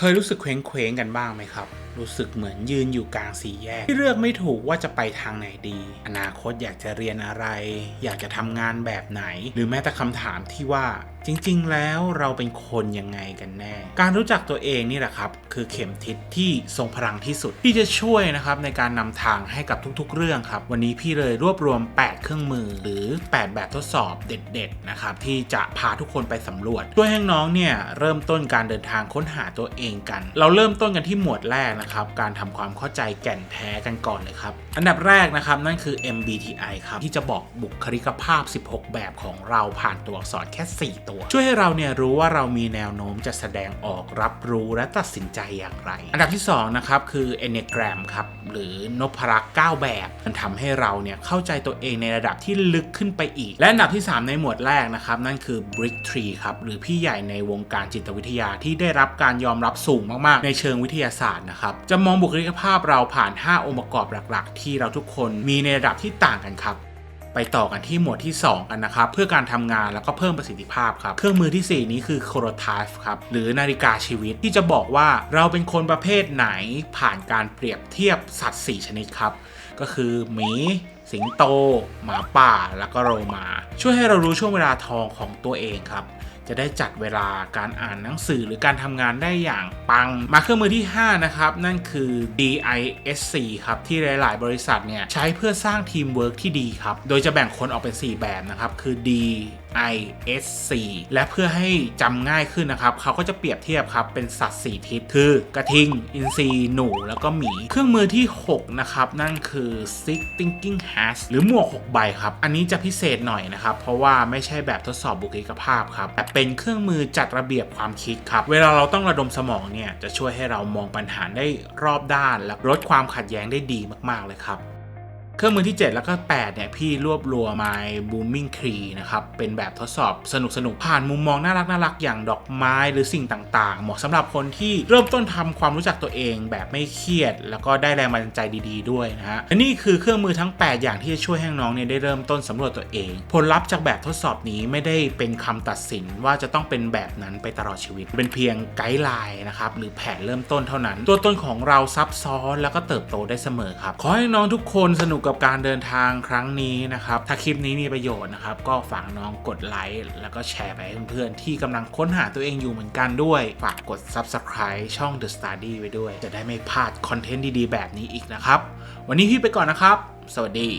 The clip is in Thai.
เคยรู้สึกเคว้งเคว้งๆกันบ้างไหมครับ รู้สึกเหมือนยืนอยู่กลางสี่แยก ที่เลือกไม่ถูกว่าจะไปทางไหนดี อนาคตอยากจะเรียนอะไร อยากจะทำงานแบบไหน หรือแม้แต่คำถามที่ว่าจริงๆ แล้วเราเป็นคนยังไงกันแน่ การรู้จักตัวเองนี่แหละครับ คือเข็มทิศที่ทรงพลังที่สุด ที่จะช่วยนะครับในการนำทางให้กับทุกๆ เรื่องครับ วันนี้พี่เลยรวบรวม 8 เครื่องมือ หรือ 8 แบบทดสอบเด็ดๆนะครับที่จะพาทุกคนไปสำรวจ ช่วยให้น้องเนี่ยเริ่มต้นการเดินทางค้นหาตัวเองกัน เราเริ่มต้นกันที่หมวดแรกนะครับการทำความเข้าใจแก่นแท้กันก่อนเลยครับ อันดับแรกนะครับนั่นคือ MBTI ครับที่จะบอกบุคลิกภาพ 16 แบบของเราผ่านตัวอักษรแค่ 4 ตัว ช่วยให้เราเนี่ยรู้ว่าเรามีแนวโน้มจะแสดงออกรับรู้และตัดสินใจอย่างไร อันดับที่2นะครับคือ Enneagram ครับหรือนพรักษ์9แบบ มันทำให้เราเนี่ยเข้าใจตัวเองในระดับที่ลึกขึ้นไปอีก และอันดับที่ 3 ในหมวดแรกนะครับนั่นคือ Brick Tree ครับหรือพี่ใหญ่ในวงการจิตวิทยาที่ได้รับการยอมรับสูงมากๆ ในเชิงวิทยาศาสตร์นะครับจะมองบุคลิกภาพเราผ่าน 5 องค์ประกอบหลักๆ ที่เราทุกคนมีในระดับที่ต่างกันครับ ไปต่อกันที่หมวดที่ 2 กันนะครับ เพื่อการทำงานแล้วก็เพิ่มประสิทธิภาพครับ เครื่องมือทีสี่4 นี้คือ Chronotype ครับหรือนาฬิกาชีวิตที่จะบอกว่าเราเป็นคนประเภทไหนผ่านการเปรียบเทียบสัตว์ 4 ชนิดครับ ก็คือหมีสิงโต หมาป่า แล้วก็โรมา ช่วยให้เรารู้ช่วงเวลาทองของตัวเองครับ จะได้จัดเวลาการอ่านหนังสือหรือการทำงานได้อย่างปัง มาเครื่องมือที่ 5 นะครับ นั่นคือ DISC ครับ ที่หลาย ๆ บริษัทเนี่ยใช้เพื่อสร้างทีมเวิร์กที่ดีครับ โดยจะแบ่งคนออกเป็น 4 แบบนะครับ คือ D ISC และเพื่อให้จำง่ายขึ้นนะครับ เขาก็จะเปรียบเทียบครับ เป็นสัตว์4ทิศคือกระทิง อินทรีหนู แล้วก็หมี เครื่องมือที่ 6 นะครับ นั่นคือ Six Thinking Hats หรือหมวก 6 ใบครับ อันนี้จะพิเศษหน่อยนะครับ เพราะว่าไม่ใช่แบบทดสอบบุคลิกภาพครับแต่เเป็นเครื่องมือจัดระเบียบความคิดครับ เวลาเราต้องระดมสมองเนี่ยจะช่วยให้เรามองปัญหาได้รอบด้านและลดความขัดแย้งได้ดีมากๆเลยครับ เครื่องมือที่ 7 แล้วก็ 8 เนี่ย พี่รวบรวมมา Booming Tree นะครับ เป็นแบบทดสอบสนุกสนุกๆผ่านมุมมองน่ารักน่ารักอย่างดอกไม้หรือสิ่งต่าง ๆ เหมาะสำหรับคนที่เริ่มต้นทำความรู้จักตัวเองแบบไม่เครียด แล้วก็ได้แรงบันดาลใจดี ๆ ด้วยนะฮะและนี่คือเครื่องมือทั้ง 8 อย่างที่จะช่วยให้น้องเนี่ยได้เริ่มต้นสำรวจตัวเอง ผลลัพธ์จากแบบทดสอบนี้ไม่ได้เป็นคำตัดสินว่าจะต้องเป็นแบบนั้นไปตลอดชีวิต เป็นเพียงไกด์ไลน์นะครับหรือแผนเริ่มต้นเท่านั้น ตัวตนของเราซับซ้อนแล้วก็เติบโตได้เสมอครับขอให้น้องทุกคนสนุกกับการเดินทางครั้งนี้นะครับ ถ้าคลิปนี้มีประโยชน์นะครับ ก็ฝากน้องกดไลค์แล้วก็แชร์ไปให้เพื่อนๆที่กำลังค้นหาตัวเองอยู่เหมือนกันด้วย ฝากกด Subscribe ช่อง The Study ไว้ด้วย จะได้ไม่พลาดคอนเทนต์ดีๆ แบบนี้อีกนะครับ วันนี้พี่ไปก่อนนะครับ สวัสดี